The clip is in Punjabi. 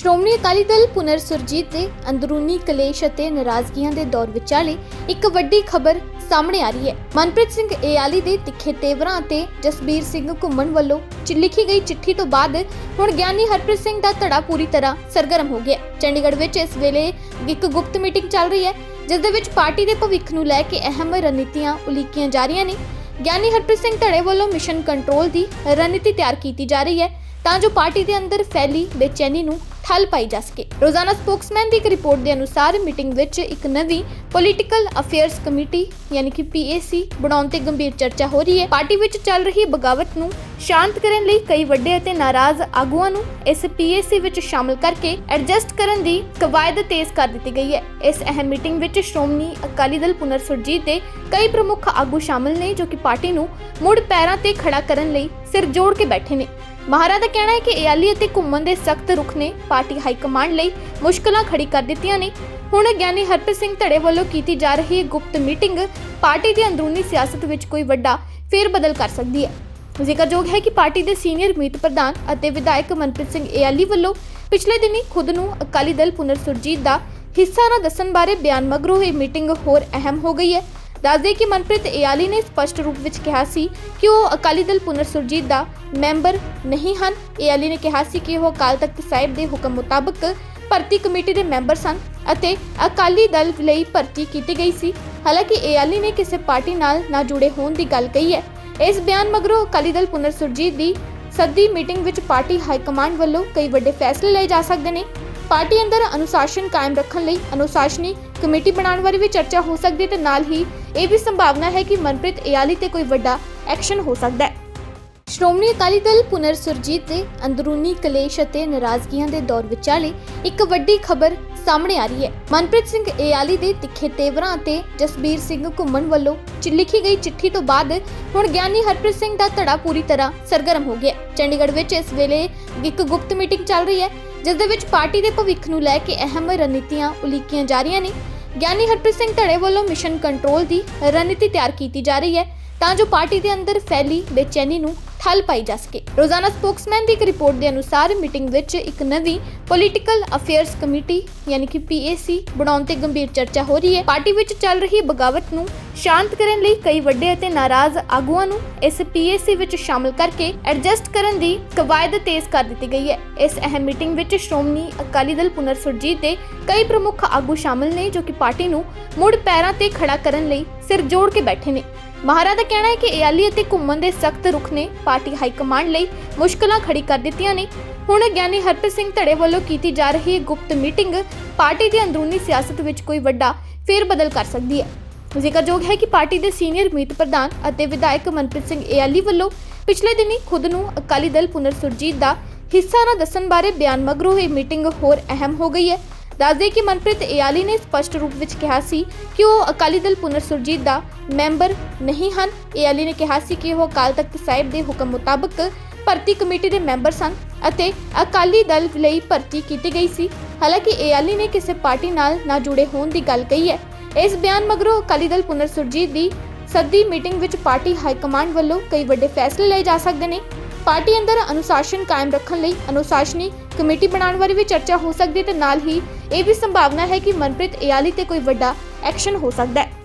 ਸ਼੍ਰੋਮਣੀ ਅਕਾਲੀ ਦਲ ਪੁਨਰ ਸੁਰਜੀਤ ਦੇ ਅੰਦਰੂਨੀ ਕਲੇਸ਼ ਅਤੇ ਨਾਰਾਜ਼ਗੀਆਂ ਦੇ ਦੌਰ ਵਿਚਾਲੇ ਇੱਕ ਵੱਡੀ ਖਬਰ ਸਾਹਮਣੇ ਆ ਰਹੀ ਹੈ। ਮਨਪ੍ਰੀਤ ਸਿੰਘ ਏਆਲੀ ਦੇ ਤਿੱਖੇ ਤੇਵਰਾਂ ਅਤੇ ਜਸਬੀਰ ਸਿੰਘ ਘੁੰਮਣ ਵੱਲੋਂ ਲਿਖੀ ਗਈ ਚਿੱਠੀ ਤੋਂ ਬਾਅਦ ਹੁਣ ਗਿਆਨੀ ਹਰਪ੍ਰੀਤ ਸਿੰਘ ਦਾ ਧੜਾ ਪੂਰੀ ਤਰ੍ਹਾਂ ਸਰਗਰਮ ਹੋ ਗਿਆ। ਚੰਡੀਗੜ੍ਹ ਵਿੱਚ ਇਸ ਵੇਲੇ ਇੱਕ ਗੁਪਤ ਮੀਟਿੰਗ ਚੱਲ ਰਹੀ ਹੈ, ਜਿਸ ਦੇ ਵਿੱਚ ਪਾਰਟੀ ਦੇ ਭਵਿੱਖ ਨੂੰ ਲੈ ਕੇ ਅਹਿਮ ਰਣਨੀਤੀਆਂ ਉਲੀਕੀਆਂ ਜਾ ਰਹੀਆਂ ਨੇ। ਗਿਆਨੀ ਹਰਪ੍ਰੀਤ ਸਿੰਘ ਧੜੇ ਵੱਲੋਂ ਮਿਸ਼ਨ ਕੰਟਰੋਲ ਦੀ ਰਣਨੀਤੀ ਤਿਆਰ ਕੀਤੀ ਜਾ ਰਹੀ ਹੈ। ਤਾਂ ਜੋ ਪਾਰਟੀ ਦੇ ਅੰਦਰ ਫੈਲੀ ਬੇਚੈਨੀ ਨੂੰ ਠੱਲ ਪਾਈ ਜਾ ਸਕੇ। ਰੋਜ਼ਾਨਾ ਸਪੋਕਸਮੈਨ ਦੀ ਇੱਕ ਰਿਪੋਰਟ ਦੇ ਅਨੁਸਾਰ ਮੀਟਿੰਗ ਵਿੱਚ ਇੱਕ ਨਵੀਂ ਪੋਲੀਟੀਕਲ ਅਫੇਅਰਸ ਕਮੇਟੀ, ਯਾਨੀ ਕਿ ਪੀਏਸੀ ਬਣਾਉਣ ਤੇ ਗੰਭੀਰ ਚਰਚਾ ਹੋ ਰਹੀ ਹੈ। ਪਾਰਟੀ ਵਿੱਚ ਚੱਲ ਰਹੀ ਬਗਾਵਤ ਨੂੰ ਸ਼ਾਂਤ ਕਰਨ ਲਈ ਕਈ ਵੱਡੇ ਅਤੇ ਨਾਰਾਜ਼ ਆਗੂਆਂ ਨੂੰ ਇਸ ਪੀਏਸੀ ਵਿੱਚ ਸ਼ਾਮਲ ਕਰਕੇ ਐਡਜਸਟ ਕਰਨ ਦੀ ਕਵਾਇਦ ਤੇਜ਼ ਕਰ ਦਿੱਤੀ ਗਈ ਹੈ। ਇਸ ਅਹਿਮ ਮੀਟਿੰਗ ਵਿੱਚ ਸ਼੍ਰੋਮਣੀ ਅਕਾਲੀ ਦਲ ਪੁਨਰ ਸੁਰਜੀਤ ਦੇ ਕਈ ਪ੍ਰਮੁੱਖ ਆਗੂ ਸ਼ਾਮਲ ਨੇ ਜੋ ਕਿ ਪਾਰਟੀ ਨੂੰ ਮੁੜ ਪੈਰਾਂ ਤੇ ਖੜਾ ਕਰਨ ਲਈ ਸਿਰ ਜੋੜ ਕੇ ਬੈਠੇ ਨੇ। ਮਹਾਰਾ ਦਾ ਕਹਿਣਾ ਹੈ ਕਿ ਏਆਲੀ ਅਤੇ ਘੁੰਮਣ ਦੇ ਸਖਤ ਰੁਖ ਨੇ ਪਾਰਟੀ ਹਾਈ ਕਮਾਂਡ ਲਈ ਮੁਸ਼ਕਲਾਂ ਖੜੀ ਕਰ ਦਿੱਤੀਆਂ ਨੇ। ਹੁਣ ਗਿਆਨੀ ਹਰਪ੍ਰੀਤ ਸਿੰਘ ਧੜੇ ਵੱਲੋਂ ਕੀਤੀ ਜਾ ਰਹੀ ਗੁਪਤ ਮੀਟਿੰਗ ਪਾਰਟੀ ਦੀ ਅੰਦਰੂਨੀ ਸਿਆਸਤ ਵਿੱਚ ਕੋਈ ਵੱਡਾ ਫੇਰ ਬਦਲ ਕਰ ਸਕਦੀ ਹੈ। ਜ਼ਿਕਰਯੋਗ ਹੈ ਕਿ ਪਾਰਟੀ ਦੇ ਸੀਨੀਅਰ ਮੀਤ ਪ੍ਰਧਾਨ ਅਤੇ ਵਿਧਾਇਕ ਮਨਪ੍ਰੀਤ ਸਿੰਘ ਏਆਲੀ ਵੱਲੋਂ ਪਿਛਲੇ ਦਿਨੀ ਖੁਦ ਨੂੰ ਅਕਾਲੀ ਦਲ ਪੁਨਰ ਸੁਰਜੀਤ ਦਾ ਹਿੱਸਾ ਨਾ ਦੱਸਣ ਬਾਰੇ ਬਿਆਨ ਮਗਰੋਂ ਇਹ ਮੀਟਿੰਗ ਹੋਰ ਅਹਿਮ ਹੋ ਗਈ ਹੈ। ਦੱਸਦੇ ਕਿ ਮਨਪ੍ਰੀਤ ਏਆਲੀ ਨੇ ਸਪਸ਼ਟ ਰੂਪ ਵਿੱਚ ਕਿਹਾ ਸੀ ਕਿ ਉਹ ਅਕਾਲੀ ਦਲ ਪੁਨਰ ਸੁਰਜੀਤ ਦਾ ਮੈਂਬਰ ਨਹੀਂ ਹਨ। ਏਆਲੀ ਨੇ ਕਿਹਾ ਸੀ ਕਿ ਉਹ ਅਕਾਲ ਤਖਤ ਸਾਹਿਬ ਦੇ ਹੁਕਮ ਮੁਤਾਬਕ ਭਰਤੀ ਕਮੇਟੀ ਦੇ ਮੈਂਬਰ ਸਨ ਅਤੇ ਅਕਾਲੀ ਦਲ ਲਈ ਭਰਤੀ ਕੀਤੀ ਗਈ ਸੀ। ਹਾਲਾਂਕਿ ਏਆਲੀ ਨੇ ਕਿਸੇ ਪਾਰਟੀ ਨਾਲ ਨਾ ਜੁੜੇ ਹੋਣ ਦੀ ਗੱਲ ਕਹੀ ਹੈ। ਇਸ ਬਿਆਨ ਮਗਰੋਂ ਅਕਾਲੀ ਦਲ ਪੁਨਰ ਸੁਰਜੀਤ ਦੀ ਸੱਦੀ ਮੀਟਿੰਗ ਵਿੱਚ ਪਾਰਟੀ ਹਾਈ ਕਮਾਂਡ ਵੱਲੋਂ ਕਈ ਵੱਡੇ ਫੈਸਲੇ ਲਏ ਜਾ ਸਕਦੇ ਨੇ। ਪਾਰਟੀ ਅੰਦਰ ਅਨੁਸ਼ਾਸਨ ਕਾਇਮ ਰੱਖਣ ਲਈ ਅਨੁਸ਼ਾਸਨੀ ਕਮੇਟੀ ਬਣਾਉਣ ਬਾਰੇ ਵੀ ਚਰਚਾ ਹੋ ਸਕਦੀ ਹੈ ਤੇ ਨਾਲ ਹੀ ਇਹ ਵੀ ਸੰਭਾਵਨਾ ਹੈ ਕਿ ਮਨਪ੍ਰੀਤ ਏਆਲੀ ਤੇ ਕੋਈ ਵੱਡਾ ਐਕਸ਼ਨ ਹੋ ਸਕਦਾ ਹੈ। ਸ਼੍ਰੋਮਣੀ ਅਕਾਲੀ ਦਲ ਪੁਨਰ ਸੁਰਜੀਤ ਦੇ ਅੰਦਰੂਨੀ ਕਲੇਸ਼ ਅਤੇ ਨਾਰਾਜ਼ਗੀਆਂ ਦੇ ਦੌਰ ਵਿਚਾਲੇ ਇੱਕ ਵੱਡੀ ਖਬਰ ਸਾਹਮਣੇ ਆ ਰਹੀ ਹੈ। ਮਨਪ੍ਰੀਤ ਸਿੰਘ ਏਆਲੀ ਦੇ ਤਿੱਖੇ ਤੇਵਰਾਂ ਅਤੇ ਜਸਬੀਰ ਸਿੰਘ ਘੁੰਮਣ ਵੱਲੋਂ ਲਿਖੀ ਗਈ ਚਿੱਠੀ ਤੋਂ ਬਾਅਦ ਹੁਣ ਗਿਆਨੀ ਹਰਪ੍ਰੀਤ ਸਿੰਘ ਦਾ ਧੜਾ ਪੂਰੀ ਤਰ੍ਹਾਂ ਸਰਗਰਮ ਹੋ ਗਿਆ ਚੰਡੀਗੜ੍ਹ ਵਿੱਚ ਇਸ ਵੇਲੇ ਇੱਕ ਗੁਪਤ ਮੀਟਿੰਗ ਚੱਲ ਰਹੀ ਹੈ। ਜਿਸ ਦੇ ਵਿੱਚ ਪਾਰਟੀ ਦੇ ਭਵਿੱਖ ਨੂੰ ਲੈ ਕੇ ਅਹਿਮ ਰਣਨੀਤੀਆਂ ਉਲੀਕੀਆਂ ਜਾ ਰਹੀਆਂ ਨੇ। ਗਿਆਨੀ ਹਰਪ੍ਰੀਤ ਸਿੰਘ ਧੜੇ ਵੱਲੋਂ ਮਿਸ਼ਨ ਕੰਟਰੋਲ ਦੀ ਰਣਨੀਤੀ ਤਿਆਰ ਕੀਤੀ ਜਾ ਰਹੀ ਹੈ। ਤਾਂ ਜੋ ਪਾਰਟੀ ਦੇ ਅੰਦਰ ਫੈਲੀ ਬੇਚੈਨੀ ਨੂੰ ਠੱਲ ਪਾਈ ਜਾ ਸਕੇ। ਰੋਜ਼ਾਨਾ ਸਪੋਕਸਮੈਨ ਦੀ ਇੱਕ ਰਿਪੋਰਟ ਦੇ ਅਨੁਸਾਰ ਮੀਟਿੰਗ ਵਿੱਚ ਇੱਕ ਨਵੀਂ ਪੋਲੀਟੀਕਲ ਅਫੇਅਰਸ ਕਮੇਟੀ, ਯਾਨੀ ਕਿ ਪੀਏਸੀ ਬਣਾਉਣ ਤੇ ਗੰਭੀਰ ਚਰਚਾ ਹੋ ਰਹੀ ਹੈ। ਪਾਰਟੀ ਵਿੱਚ ਚੱਲ ਰਹੀ ਬਗਾਵਤ ਨੂੰ ਸ਼ਾਂਤ ਕਰਨ ਲਈ ਕਈ ਵੱਡੇ ਅਤੇ ਨਾਰਾਜ਼ ਆਗੂਆਂ ਨੂੰ ਇਸ ਪੀਏਸੀ ਵਿੱਚ ਸ਼ਾਮਲ ਕਰਕੇ ਐਡਜਸਟ ਕਰਨ ਦੀ ਕਵਾਇਦ ਤੇਜ਼ ਕਰ ਦਿੱਤੀ ਗਈ ਹੈ। ਇਸ ਅਹਿਮ ਮੀਟਿੰਗ ਵਿੱਚ ਸ਼੍ਰੋਮਣੀ ਅਕਾਲੀ ਦਲ ਪੁਨਰ ਸੁਰਜੀਤ ਦੇ ਕਈ ਪ੍ਰਮੁੱਖ ਆਗੂ ਸ਼ਾਮਲ ਨੇ ਜੋ ਕਿ ਪਾਰਟੀ ਨੂੰ ਮੁੜ ਪੈਰਾਂ ਤੇ ਖੜਾ ਕਰਨ ਲਈ ਸਿਰ ਜੋੜ ਕੇ ਬੈਠੇ ਨੇ। ਮਹਾਰਾ ਦਾ ਕਹਿਣਾ ਹੈ ਕਿ ਏਆਲੀ ਅਤੇ ਘੁੰਮਣ ਦੇ ਸਖਤ ਰੁਖ ਨੇ ਪਾਰਟੀ ਹਾਈ ਕਮਾਂਡ ਲਈ ਮੁਸ਼ਕਲਾਂ ਖੜੀ ਕਰ ਦਿੱਤੀਆਂ ਨੇ। ਹੁਣ ਗਿਆਨੀ ਹਰਪ੍ਰੀਤ ਸਿੰਘ ਧੜੇ ਵੱਲੋਂ ਕੀਤੀ ਜਾ ਰਹੀ ਗੁਪਤ ਮੀਟਿੰਗ ਪਾਰਟੀ ਦੀ ਅੰਦਰੂਨੀ ਸਿਆਸਤ ਵਿੱਚ ਕੋਈ ਵੱਡਾ ਫੇਰ ਬਦਲ ਕਰ ਸਕਦੀ ਹੈ। ਜ਼ਿਕਰਯੋਗ ਹੈ ਕਿ ਪਾਰਟੀ ਦੇ ਸੀਨੀਅਰ ਮੀਤ ਪ੍ਰਧਾਨ ਅਤੇ ਵਿਧਾਇਕ ਮਨਪ੍ਰੀਤ ਸਿੰਘ ਏਆਲੀ ਵੱਲੋਂ ਪਿਛਲੇ ਦਿਨੀ ਖੁਦ ਨੂੰ ਅਕਾਲੀ ਦਲ ਪੁਨਰ ਸੁਰਜੀਤ ਦਾ ਹਿੱਸਾ ਨਾ ਦੱਸਣ ਬਾਰੇ ਬਿਆਨ ਮਗਰੋਂ ਇਹ ਮੀਟਿੰਗ ਹੋਰ ਅਹਿਮ ਹੋ ਗਈ ਹੈ। ਦੱਸਦੇ ਕਿ ਮਨਪ੍ਰੀਤ ਏਆਲੀ ਨੇ ਸਪਸ਼ਟ ਰੂਪ ਵਿੱਚ ਕਿਹਾ ਸੀ ਕਿ ਉਹ ਅਕਾਲੀ ਦਲ ਪੁਨਰ ਸੁਰਜੀਤ ਦਾ ਮੈਂਬਰ ਨਹੀਂ ਹਨ। ਏਆਲੀ ਨੇ ਕਿਹਾ ਸੀ ਕਿ ਉਹ ਅਕਾਲ ਤਖਤ ਸਾਹਿਬ ਦੇ ਹੁਕਮ ਮੁਤਾਬਕ ਭਰਤੀ ਕਮੇਟੀ ਦੇ ਮੈਂਬਰ ਸਨ ਅਤੇ ਅਕਾਲੀ ਦਲ ਲਈ ਭਰਤੀ ਕੀਤੀ ਗਈ ਸੀ। ਹਾਲਾਂਕਿ ਏਆਲੀ ਨੇ ਕਿਸੇ ਪਾਰਟੀ ਨਾਲ ਨਾ ਜੁੜੇ ਹੋਣ ਦੀ ਗੱਲ ਕਹੀ ਹੈ। ਇਸ ਬਿਆਨ ਮਗਰੋਂ ਅਕਾਲੀ ਦਲ ਪੁਨਰ ਸੁਰਜੀਤ ਦੀ ਸੱਦੀ ਮੀਟਿੰਗ ਵਿੱਚ ਪਾਰਟੀ ਹਾਈ ਕਮਾਂਡ ਵੱਲੋਂ ਕਈ ਵੱਡੇ ਫੈਸਲੇ ਲਏ ਜਾ ਸਕਦੇ ਨੇ। ਪਾਰਟੀ ਅੰਦਰ ਅਨੁਸ਼ਾਸਨ ਕਾਇਮ ਰੱਖਣ ਲਈ ਅਨੁਸ਼ਾਸਨੀ ਕਮੇਟੀ ਬਣਾਉਣ ਬਾਰੇ ਵੀ ਚਰਚਾ ਹੋ ਸਕਦੀ ਹੈ ਤੇ ਨਾਲ ਹੀ ਇਹ ਵੀ ਸੰਭਾਵਨਾ ਹੈ ਕਿ ਮਨਪ੍ਰੀਤ ਏਆਲੀ ਤੇ ਕੋਈ ਵੱਡਾ ਐਕਸ਼ਨ ਹੋ ਸਕਦਾ ਹੈ।